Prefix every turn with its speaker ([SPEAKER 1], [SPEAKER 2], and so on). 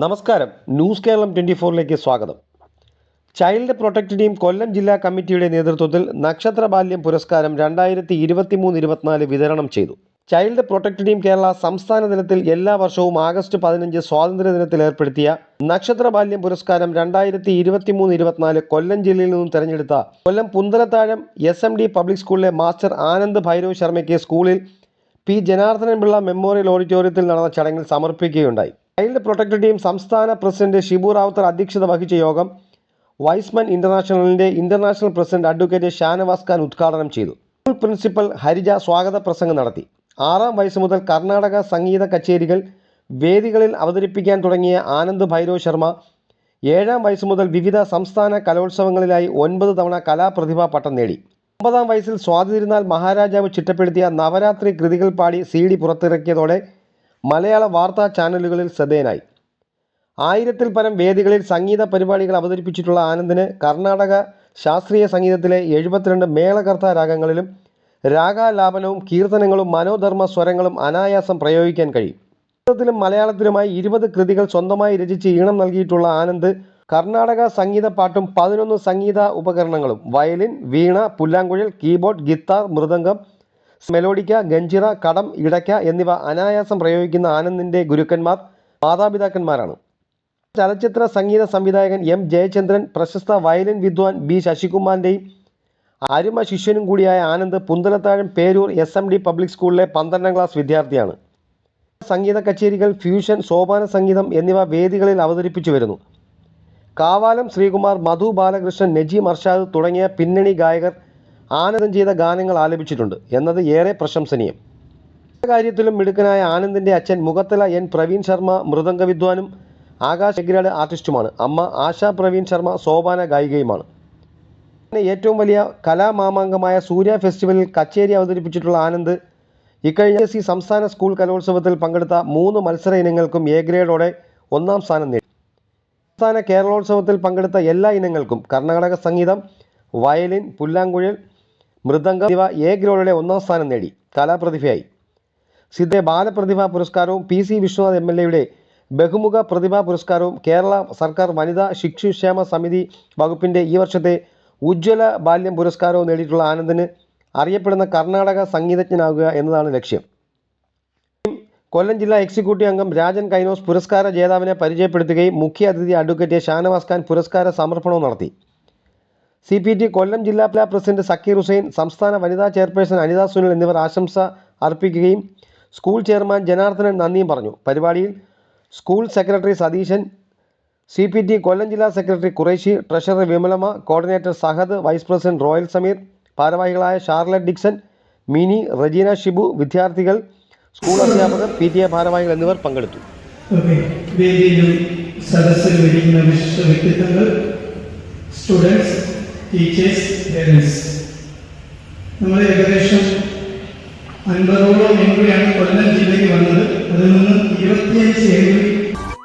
[SPEAKER 1] നമസ്കാരം. News Keralam twenty ഫോറിലേക്ക് സ്വാഗതം. Child protect team കൊല്ലം ജില്ലാ കമ്മിറ്റിയുടെ നേതൃത്വത്തിൽ നക്ഷത്ര ബാല്യം പുരസ്കാരം രണ്ടായിരത്തി ഇരുപത്തി മൂന്ന് ഇരുപത്തിനാല് വിതരണം ചെയ്തു. ചൈൽഡ് പ്രൊട്ടക്ട് ടീം കേരള സംസ്ഥാന തലത്തിൽ എല്ലാ വർഷവും ആഗസ്റ്റ് പതിനഞ്ച് സ്വാതന്ത്ര്യ ദിനത്തിൽ ഏർപ്പെടുത്തിയ നക്ഷത്ര ബാല്യം പുരസ്കാരം രണ്ടായിരത്തി ഇരുപത്തി മൂന്ന് ഇരുപത്തിനാല് കൊല്ലം ജില്ലയിൽ നിന്നും തെരഞ്ഞെടുത്ത Kollam Punthalathazham S M D public സ്കൂളിലെ മാസ്റ്റർ ആനന്ദ് ഭൈരവ് ശർമ്മയ്ക്ക് സ്കൂളിൽ പി ജനാർദ്ദനൻ പിള്ള മെമ്മോറിയൽ ഓഡിറ്റോറിയത്തിൽ നടന്ന ചടങ്ങിൽ സമർപ്പിക്കുകയുണ്ടായി. ചൈൽഡ് പ്രൊട്ടക്ട് ടീം സംസ്ഥാന പ്രസിഡന്റ് ഷിബു റാവുത്തർ അധ്യക്ഷത വഹിച്ച യോഗം Y's Men ഇന്റർനാഷണലിന്റെ international president advocate Shanavas Khan ഉദ്ഘാടനം ചെയ്തു. സ്കൂൾ പ്രിൻസിപ്പൽ ഹരിജ സ്വാഗത പ്രസംഗം നടത്തി. ആറാം വയസ്സ് മുതൽ കർണാടക സംഗീത കച്ചേരികൾ വേദികളിൽ അവതരിപ്പിക്കാൻ തുടങ്ങിയ ആനന്ദ് ഭൈരവ് ശർമ്മ ഏഴാം വയസ്സ് മുതൽ വിവിധ സംസ്ഥാന കലോത്സവങ്ങളിലായി ഒൻപത് തവണ കലാപ്രതിഭാ പട്ടം നേടി. ഒമ്പതാം വയസ്സിൽ സ്വാതി തിരുനാൾ മഹാരാജാവ് ചിട്ടപ്പെടുത്തിയ നവരാത്രി കൃതികൾ പാടി സി ഡി പുറത്തിറക്കിയതോടെ മലയാള വാർത്താ ചാനലുകളിൽ ശ്രദ്ധേയനായി. ആയിരത്തിൽ പരം വേദികളിൽ സംഗീത പരിപാടികൾ അവതരിപ്പിച്ചിട്ടുള്ള ആനന്ദിന് കർണാടക ശാസ്ത്രീയ സംഗീതത്തിലെ എഴുപത്തിരണ്ട് മേളകർത്ത രാഗങ്ങളിലും രാഗാലാപനവും കീർത്തനങ്ങളും മനോധർമ്മ സ്വരങ്ങളും അനായാസം പ്രയോഗിക്കാൻ കഴിയും. സംസ്കൃതത്തിലും മലയാളത്തിലുമായി ഇരുപത് കൃതികൾ സ്വന്തമായി രചിച്ച് ഈണം നൽകിയിട്ടുള്ള ആനന്ദ് കർണാടക സംഗീത പാട്ടും പതിനൊന്ന് സംഗീത ഉപകരണങ്ങളും violin veena പുല്ലാങ്കുഴൽ keyboard guitar mridangam melodica ganjira കടം ഇടയ്ക്ക എന്നിവ അനായാസം പ്രയോഗിക്കുന്ന ആനന്ദിന്റെ ഗുരുക്കന്മാർ മാതാപിതാക്കന്മാരാണ്. ചലച്ചിത്ര സംഗീത സംവിധായകൻ എം ജയചന്ദ്രൻ പ്രശസ്ത വയലിൻ വിദ്വാൻ ബി ശശികുമാറിന്റെയും അരുമ ശിഷ്യനും കൂടിയായ Anand Punthalathazham Peroor S M D public സ്കൂളിലെ പന്ത്രണ്ടാം ക്ലാസ് വിദ്യാർത്ഥിയാണ്. സംഗീത കച്ചേരികൾ ഫ്യൂഷൻ സോപാന സംഗീതം എന്നിവ വേദികളിൽ അവതരിപ്പിച്ചു വരുന്നു. കാവാലം ശ്രീകുമാർ മധു ബാലകൃഷ്ണൻ നജീം അർഷാദ് തുടങ്ങിയ പിന്നണി ഗായകർ ആനന്ദം ചെയ്ത ഗാനങ്ങൾ ആലപിച്ചിട്ടുണ്ട്. എന്നത് ഏറെ പ്രശംസനീയം. കാര്യത്തിലും മിടുക്കനായ ആനന്ദിന്റെ അച്ഛൻ മുഖത്തല എൻ. പ്രവീൺ ശർമ്മ മൃദംഗ വിദ്വാനും ആകാശ് എഗ്രാഡ് ആർട്ടിസ്റ്റുമാണ്. അമ്മ ആശാ പ്രവീൺ ശർമ്മ സോപാന ഗായികയുമാണ്. ഏറ്റവും വലിയ കലാമാമാങ്കമായ സൂര്യ ഫെസ്റ്റിവലിൽ കച്ചേരി അവതരിപ്പിച്ചിട്ടുള്ള ആനന്ദ് ഇക്കഴിഞ്ഞ സി സംസ്ഥാന സ്കൂൾ കലോത്സവത്തിൽ പങ്കെടുത്ത മൂന്ന് മത്സര ഇനങ്ങൾക്കും എ ഗ്രേഡോടെ ഒന്നാം സ്ഥാനം നേടി. സംസ്ഥാന കേരളോത്സവത്തിൽ പങ്കെടുത്ത എല്ലാ ഇനങ്ങൾക്കും കർണാടക സംഗീതം വയലിൻ പുല്ലാങ്കുഴൽ മൃദംഗം എന്നിവ എ ഗ്രേഡോടെ ഒന്നാം സ്ഥാനം നേടി. കലാപ്രതിഭയായി. സിദ്ധെ ബാലപ്രതിഭാ പുരസ്കാരവും P C Viswanath M L എയുടെ ബഹുമുഖ പ്രതിഭാ പുരസ്കാരവും കേരള സർക്കാർ വനിതാ ശിശുക്ഷേമ സമിതി വകുപ്പിന്റെ ഈ വർഷത്തെ ഉജ്ജ്വല ബാല്യം പുരസ്കാരവും നേടിയിട്ടുള്ള ആനന്ദിന് അറിയപ്പെടുന്ന കർണാടക സംഗീതജ്ഞനാകുക എന്നതാണ് ലക്ഷ്യം. കൊല്ലം ജില്ലാ എക്സിക്യൂട്ടീവ് അംഗം രാജൻ കൈനോസ് പുരസ്കാര ജേതാവിനെ പരിചയപ്പെടുത്തുകയും മുഖ്യ അതിഥി അഡ്വക്കേറ്റ് ഷാനവാസ് ഖാൻ പുരസ്കാര സമർപ്പണവും നടത്തി. സി പി ടി കൊല്ലം ജില്ലാ പ്രസിഡന്റ് സക്കീർ ഹുസൈൻ സംസ്ഥാന വനിതാ ചെയർപേഴ്സൺ അനിത സുനിൽ എന്നിവർ ആശംസ അർപ്പിക്കുകയും സ്കൂൾ ചെയർമാൻ ജനാർദ്ദനൻ നന്ദിയും പറഞ്ഞു. പരിപാടിയിൽ school secretary Satheesan C P T Kollam ജില്ലാ secretary Kureshi treasurer Vimalamma coordinator Sahad vice president Royal Sameer ഭാരവാഹികളായ ഷാർലറ്റ് ഡിക്സൺ മിനി റജീന ഷിബു വിദ്യാർത്ഥികൾ സ്കൂൾ അധ്യാപകർ പി ടി എ ഭാരവാഹികൾ എന്നിവർ പങ്കെടുത്തു.
[SPEAKER 2] സദസ്സിൽ വിശിഷ്ട വ്യക്തിത്വങ്ങൾ സ്റ്റുഡൻസ് ടീച്ചേഴ്സ് പേരൻസ് നമ്മൾ ഏകദേശം അൻപതോളം എൻട്രിയാണ് കൊല്ലം ജില്ലയ്ക്ക് വന്നത്. അതിൽ നിന്ന് ഇരുപത്തിയഞ്ച് എൻട്രി